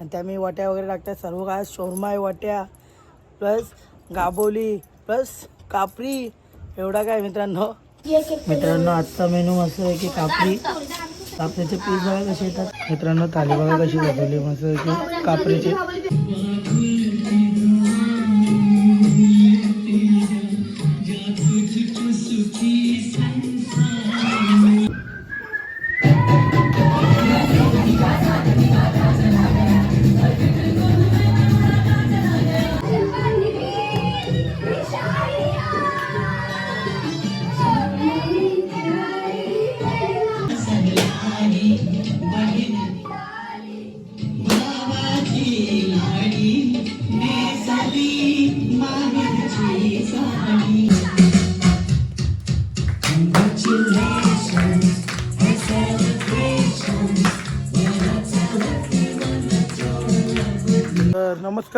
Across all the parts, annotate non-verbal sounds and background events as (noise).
आणि त्या मी वाट्या वगैरे टाकतात. सर्व काय शोरमा आहे वाट्या प्लस गाबोली प्लस कापरी. एवढा काय मित्रांनो? मित्रांनो आजचा मेनू मस्त आहे की कापरी. कापरीचे पीस बघा कसे येतात. मित्रांनो थाली बघा कशी बनवली मस्त आहे की कापरीचे तर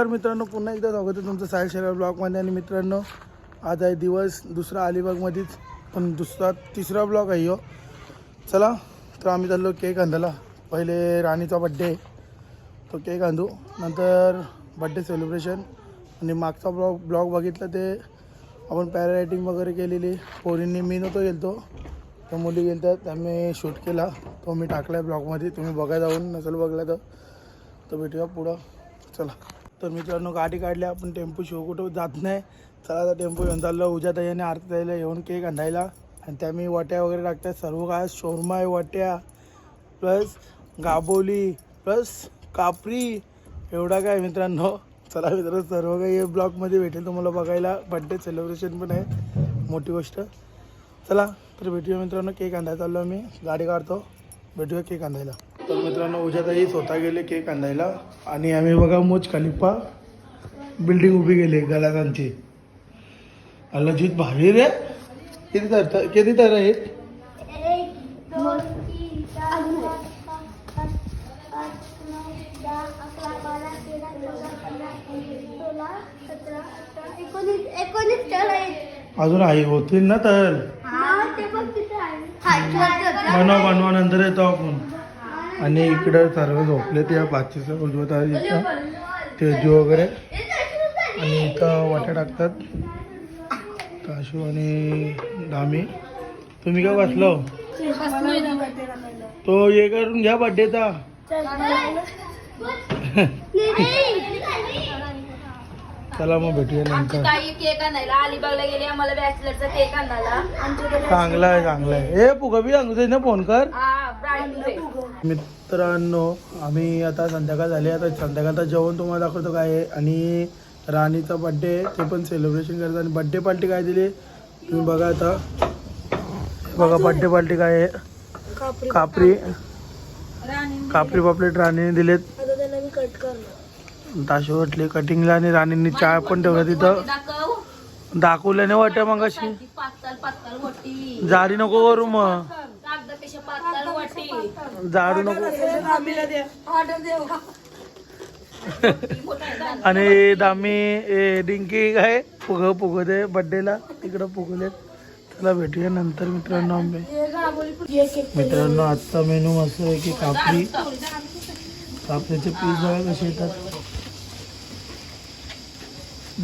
नमस्कार मित्रांनो पुन्हा एकदा स्वागत आहे तुमचं साहिल शहर ब्लॉगमध्ये आणि मित्रांनो आज आहे दिवस दुसरा अलिबागमध्येच पण दुसरा तिसरा ब्लॉग आहे हो चला तर आम्ही चाललो केक आणला पहिले राणीचा बड्डे आहे. तो केक आणू. नंतर बड्डे सेलिब्रेशन आणि मागचा ब्लॉग ब्लॉग बघितलं ते आपण पॅरालायटिंग वगैरे केलेली. पोरींनी मी नव्हतो गेलतो. त्या मुली गेलतात त्यांनी शूट केला. तो मी टाकला आहे ब्लॉगमध्ये तुम्ही बघा जाऊन नसेल बघला तर तर भेटूया पुढं. चला. तर मित्रांनो गाडी काढली आपण टेम्पो शिव कुठं जात नाही. चला आता टेम्पो घेऊन चाललो उद्या ताईने आरती ताईला येऊन केक आणायला. आणि त्या मी वाट्या वगैरे टाकतात सर्व काय शोरमा वट्या वाट्या प्लस गाबोली प्लस कापरी एवढा काय मित्रांनो. चला मित्रांनो सर्व काही हे ब्लॉगमध्ये भेटेल तुम्हाला बघायला. बड्डे सेलिब्रेशन पण आहे मोठी गोष्ट. चला तर भेटूया मित्रांनो केक आणायला चाललो मी गाडी काढतो भेटूया केक आणायला. तर मित्रांनो उद्याताई स्वतः गेले केक आणायला. आणि आम्ही बघा मोज खलिफा बिल्डिंग उभी केली गलासांची अलजित भारी रे. किती तर किती तर आहेत? अजून आई होतील ना तर? बनवा बनवा नंतर येतो आपण. आणि इकडं सर्व झोपले ते बादशीचं उजवत आहे तेजू वगैरे. आणि इथं वाट्या टाकतात. काशू आणि दामी तुम्ही काय बसलो? तो हे करून घ्या बड्डेचा. चला मग भेटूया नंतर. चांगला आहे चांगला आहे. ए पुगा बी सांगतोय ना फोन कर. मित्रांनो आम्ही आता संध्याकाळ झाली आता संध्याकाळचं जेवण तुम्हाला दाखवतो काय आहे. आणि राणीचा बड्डे ते पण सेलिब्रेशन करतात. आणि बड्डे पार्टी काय दिली? तुम्ही बघा आता. बघा बड्डे पार्टी काय आहे. कापरी कापरी. पापलेट राणीने दिलेत. ताशी वाटली कटिंगला आणि राणींनी चहा पण ठेवला तिथं. दाखव. दाखवल्याने वाटतं मग अशी जाडी नको करू मग. जाडू नको. आणि दामी ए, डिंकी काय? पुग पुगते बड्डेला तिकडं पुगलेत चला भेटूया नंतर मित्रांनो आंबे. मित्रांनो आजचा मेनू मस्त आहे की कापरी कापरीचे पीस बघा कसे येतात.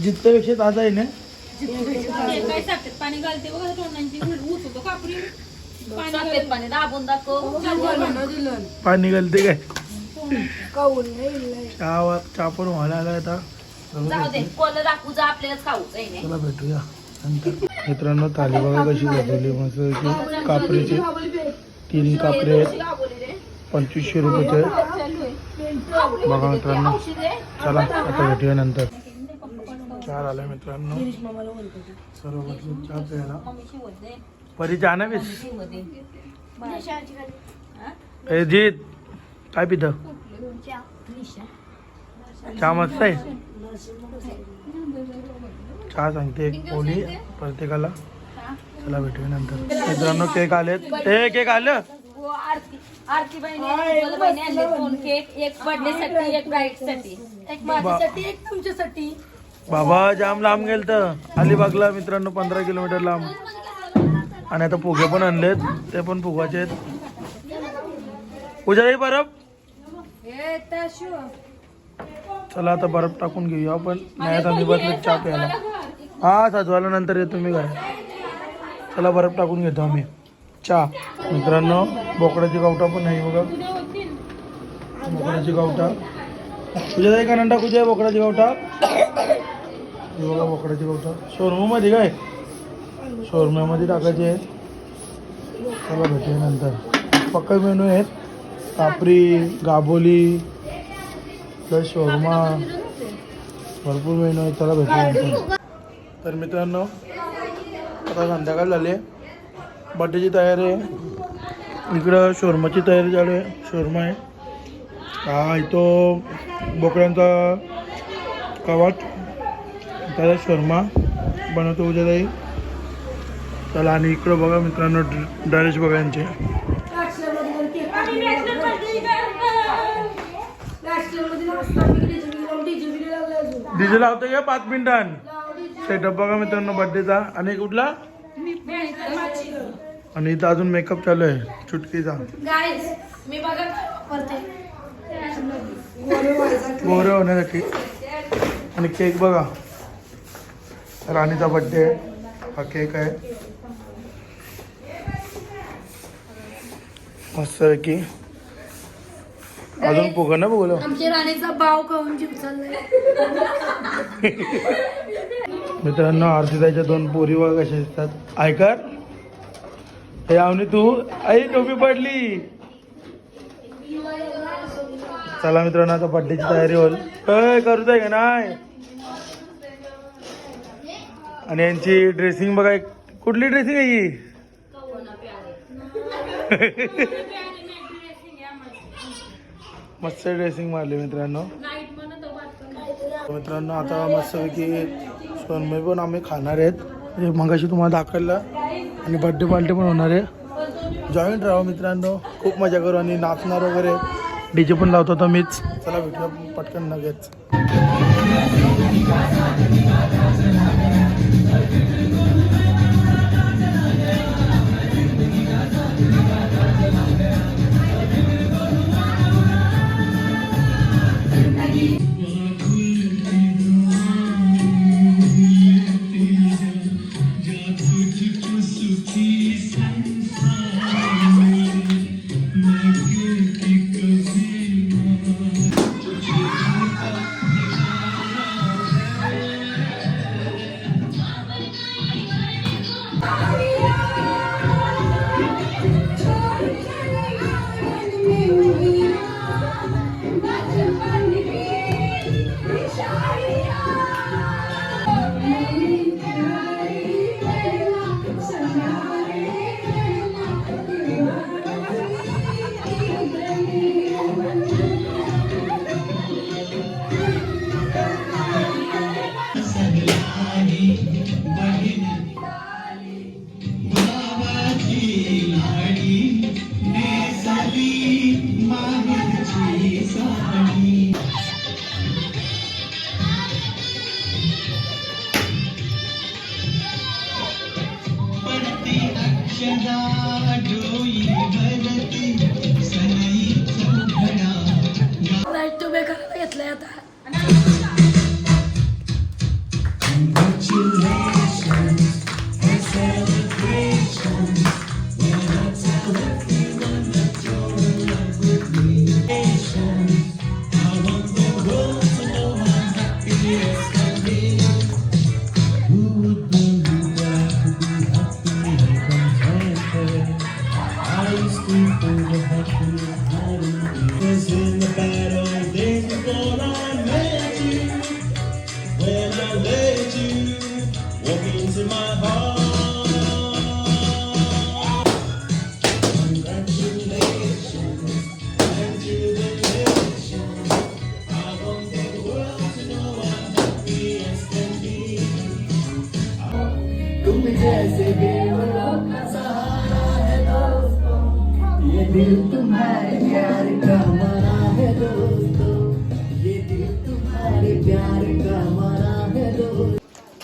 जितक्यापेक्षा ताजा आहे ना? पाणी दाबून दाखव पाणी घालते काय चहा चहा पण व्हायला आला आता. जाऊ दे कोलं दाखवू जा आपल्यालाच खाऊच आहे ना चला भेटूया. नंतर. मित्रांनो थाली बघा कशी बनवली मस्त की कापरीचे. तीन कापरे. पंचवीसशे रुपयाचे. बघा मित्रांनो. चला आता भेटूया नंतर. चार आले मित्रांनो. सर्व चहा प्यायला. परी बीस ए जीत. काय पितं? चहा. मस्त आहे. चहा सांगते एक पोळी प्रत्येकाला. चला भेटूया नंतर. मित्रांनो केक आलेत. ए केक आलं. हो, आरती. आरती बहिणी दोन बहिणी आणले दोन केक. एक बर्थडे साठी एक ब्राईडसाठी एक माझ्यासाठी एक तुमच्यासाठी. बाबा जाम लांब गेल तर अलिबागला मित्रांनो पंधरा किलोमीटर लांब. आणि आता फुगे पण आणलेत. ते पण फुगाचे आहेत. पूजा परब चला आता बर्फ टाकून घेऊया आपण. नाही आता मी बसलो चहा प्यायला. हा सजवायला नंतर येतो मी काय चला बर्फ टाकून घेतो आम्ही. चहा. मित्रांनो बोकडाची गावठा पण आहे बघा. बोकडाची गावठा. तुझ्या जाई का नंटा कुठे आहे बोकडाची गावठा? बघा बोकडाची गावठा. शोरूममध्ये काय? शोरम्यामध्ये टाकायचे आहे चला भेटूया नंतर. पक्का मेनू आहेत. कापरी गाबोली प्लस शोरमा भरपूर मेनू आहेत. चला भेटूया नंतर. तर मित्रांनो आता संध्याकाळ झाली बड्डेची तयारी आहे. इकडं शोरमाची तयारी चालू आहे. शोरमा आहे. हा इथं बोकड्यांचा कवाट त्याला शोरमा बनवतो उद्या जाईल चला आणि इकडं बघा मित्रांनो डॅरेज बघा यांचे. डीजे लावतो का? पाच मिनिटां सेटअप बघा मित्रांनो बड्डेचा आणि कुठला? आणि इथं अजून मेकअप चालू आहे. चुटकीचा. गोरे होण्यासाठी. आणि केक बघा. राणीचा बड्डे हा केक आहे. मस्त की अजून फुगं ना बघलं आमच्या राणीचा बाव खाऊन जीव चाललाय. मित्रांनो आरती दोन पोरी बघा कशा दिसतात. ऐकर हे आवनी तू? आई टोपी पडली. चला मित्रांनो आता बड्डेची तयारी होईल. अय करूच आहे का नाही? आणि यांची ड्रेसिंग बघा एक- कुठली ड्रेसिंग आहे ही? मस्त ड्रेसिंग मारली मित्रांनो. मित्रांनो आता मस्तपैकी सोनमय पण आम्ही खाणार आहेत. म्हणजे मगाशी तुम्हाला दाखवलं. आणि बड्डे पार्टी पण होणार आहे. जॉईंट राहा हो मित्रांनो. खूप मजा करू आणि नाचणार वगैरे. डीजे पण लावतो तर मीच. चला भेटूया पटकन नगेच. तो बेकार घेतलाय आता.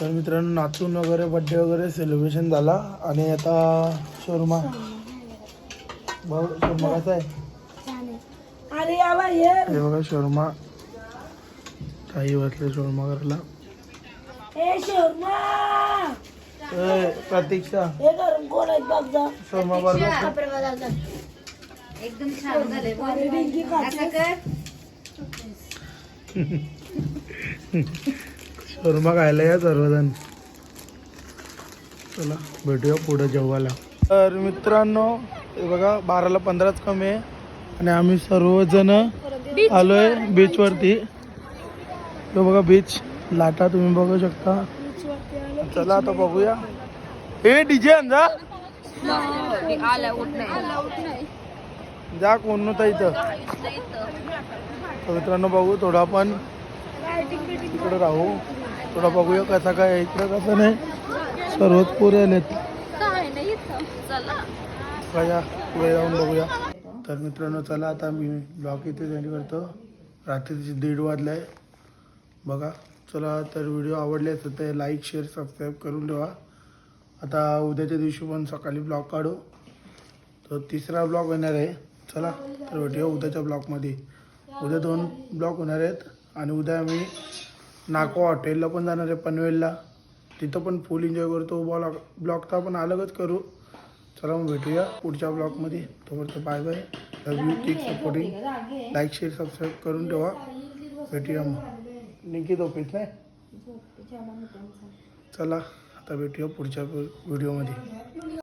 तर मित्रांनो नाचून वगैरे बड्डे वगैरे सेलिब्रेशन झाला. आणि आता शोरमा भाऊ शोरमा कसा आहे? अरे याला ये. हे बघा शोरमा. ताई बसले शोरमा करायला ए शोरमा! ए, प्रतीक्षा. हे शोरमा बरोबर एकदम छान झाले असं कर. (laughs) शोरमा खायला या सर्वजण. चला भेटूया पुढे जेवायला तर मित्रांनो हे बघा बाराला पंधराच कमी आहे. आणि आम्ही सर्वजण आलोय बीच वरती तो बघा बीच लाटा तुम्ही बघू शकता. चला आता बघूया. हे डीजे जा जा कोण नव्हता इथं. तर मित्रांनो बघू थोडा आपण. इकडे राहू. थोडा बघूया कसा काय इथं इकडं कसं नाही. सर्वच पोरे आलेत. बघा पुढे जाऊन बघूया. तर मित्रांनो चला आता मी ब्लॉग इथे सेंड करतो. रात्रीचे दीड वाजलं आहे बघा चला तर व्हिडिओ आवडले असेल तर लाईक शेअर सबस्क्राईब करून ठेवा. आता उद्याच्या दिवशी पण सकाळी ब्लॉग काढू. तर तिसरा ब्लॉग येणार आहे. चला तर भेटूया उद्याच्या ब्लॉगमध्ये उद्या दोन ब्लॉग होणार आहेत. आणि उद्या आम्ही नाको हॉटेलला पण जाणार आहे पनवेलला. तिथं पण फुल एन्जॉय करतो. ब्लॉग ब्लॉग तर आपण अलगच करू. चला मग भेटूया पुढच्या ब्लॉगमध्ये तोपर्यंत bye bye love you keep supporting like share subscribe करून ठेवा. भेटूया मग. निकी झोपेत नाही? चला आता भेटूया पुढच्या व्हिडिओमध्ये